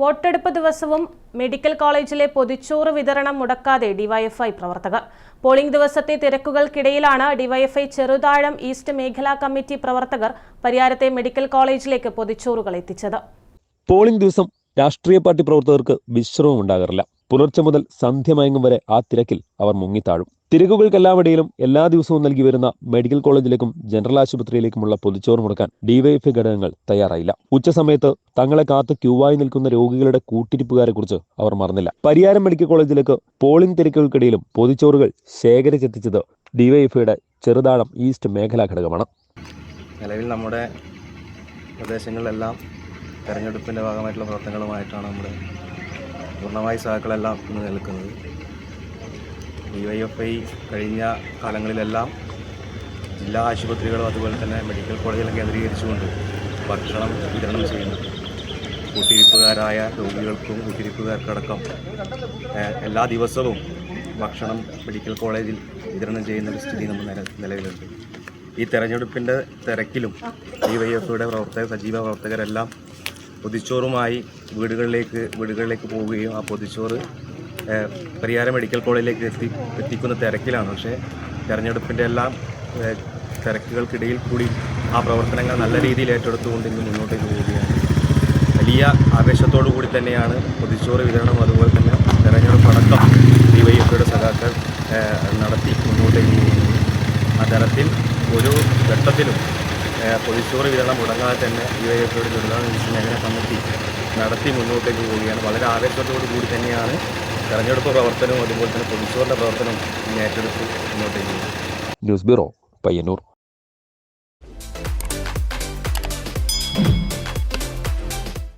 വോട്ടെടുപ്പ് ദിവസവും മെഡിക്കൽ കോളേജിലെ പൊതിച്ചോറ് വിതരണം മുടക്കാതെ ഡിവൈഎഫ്ഐ പ്രവർത്തകർ. പോളിംഗ് ദിവസത്തെ തിരക്കുകൾക്കിടയിലാണ് ഡിവൈഎഫ്ഐ ചെറുതാഴം ഈസ്റ്റ് മേഖലാ കമ്മിറ്റി പ്രവർത്തകർ പരിയാരത്തെ മെഡിക്കൽ കോളേജിലേക്ക് പൊതിച്ചോറുകൾ എത്തിച്ചത്. പോളിംഗ് ദിവസം രാഷ്ട്രീയ പാർട്ടി പ്രവർത്തകർക്ക് വിശ്രമം ഉണ്ടാകാറില്ല. പുലർച്ചെ മുതൽ സന്ധ്യമയങ്ങും വരെ ആ തിരക്കിൽ അവർ മുങ്ങിത്താഴും. തിരക്കുകൾക്കെല്ലാവിടെയും എല്ലാ ദിവസവും നൽകി വരുന്ന മെഡിക്കൽ കോളേജിലേക്കും ജനറൽ ആശുപത്രിയിലേക്കുമുള്ള പൊതിച്ചോറ് മുടക്കാൻ ഡിവൈഎഫ്ഐ ഘടകങ്ങൾ തയ്യാറായില്ല. ഉച്ചസമയത്ത് തങ്ങളെ കാത്ത് ക്യൂവായി നിൽക്കുന്ന രോഗികളുടെ കൂട്ടിരിപ്പുകാരെ കുറിച്ച് അവർ മറന്നില്ല. പരിയാരം മെഡിക്കൽ കോളേജിലേക്ക് പോളിംഗ് തിരക്കുകൾക്കിടയിലും പൊതിച്ചോറുകൾ ശേഖരിച്ചെത്തിച്ചത് ഡിവൈഎഫ്ഐയുടെ ചെറുതാഴം ഈസ്റ്റ് മേഖലാ ഘടകമാണ്. നിലവിൽ നമ്മുടെ പ്രദേശങ്ങളിലെല്ലാം തെരഞ്ഞെടുപ്പിന്റെ ഭാഗമായിട്ടുള്ള പ്രവർത്തനങ്ങളുമായിട്ടാണ് നമ്മുടെ പൂർണമായി സഹാക്കളെല്ലാം ഇന്ന് നിൽക്കുന്നത്. ഡി വൈ എഫ് ഐ കഴിഞ്ഞ കാലങ്ങളിലെല്ലാം ജില്ലാ ആശുപത്രികളും അതുപോലെ തന്നെ മെഡിക്കൽ കോളേജുകളും കേന്ദ്രീകരിച്ചുകൊണ്ട് ഭക്ഷണം വിതരണം ചെയ്യുന്നു. കൂട്ടിരിപ്പുകാരായ രോഗികൾക്കും കൂട്ടിരിപ്പുകാർക്കടക്കം എല്ലാ ദിവസവും ഭക്ഷണം മെഡിക്കൽ കോളേജിൽ വിതരണം ചെയ്യുന്ന ഒരു സ്ഥിതി നമ്മൾ നില നിലവിലുണ്ട്. ഈ തെരഞ്ഞെടുപ്പിന്റെ തിരക്കിലും ഡി വൈ എഫ്ഐയുടെ പ്രവർത്തകർ സജീവ പ്രവർത്തകരെല്ലാം പൊതിച്ചോറുമായി വീടുകളിലേക്ക് വീടുകളിലേക്ക് പോവുകയും ആ പൊതിച്ചോറ് പരിയാരം മെഡിക്കൽ കോളേജിലേക്ക് എത്തി എത്തിക്കുന്ന തിരക്കിലാണ്. പക്ഷേ തെരഞ്ഞെടുപ്പിന്റെ എല്ലാം തിരക്കുകൾക്കിടയിൽ കൂടി ആ പ്രവർത്തനങ്ങൾ നല്ല രീതിയിൽ ഏറ്റെടുത്തുകൊണ്ട് ഇന്ന് മുന്നോട്ടേക്ക് പോവുകയാണ്. വലിയ ആവേശത്തോടു കൂടി തന്നെയാണ് പൊതിച്ചോറ് വിതരണം. അതുപോലെ തന്നെ തെരഞ്ഞെടുപ്പ് അടക്കം ഡി വൈ എഫ്ഐയുടെ സഖാക്കൾ നടത്തി മുന്നോട്ടേക്ക് പോകുന്നത് ആ തരത്തിൽ ഒരു ഘട്ടത്തിലും പൊതിച്ചോറ് വിതരണം മുടങ്ങാതെ തന്നെ എഫ്ഐയുടെ ചെറുതാൻ മേഖല കമ്മിറ്റി നടത്തി മുന്നോട്ടേക്ക് പോവുകയാണ്. വളരെ ആവേശത്തോടു കൂടി തന്നെയാണ് തെരഞ്ഞെടുപ്പ് പ്രവർത്തനവും അതുപോലെ തന്നെ പൊതിച്ചോറിന്റെ പ്രവർത്തനവും ഏറ്റെടുത്ത് മുന്നോട്ടേക്ക് ന്യൂസ് ബ്യൂറോ പയ്യന്നൂർ.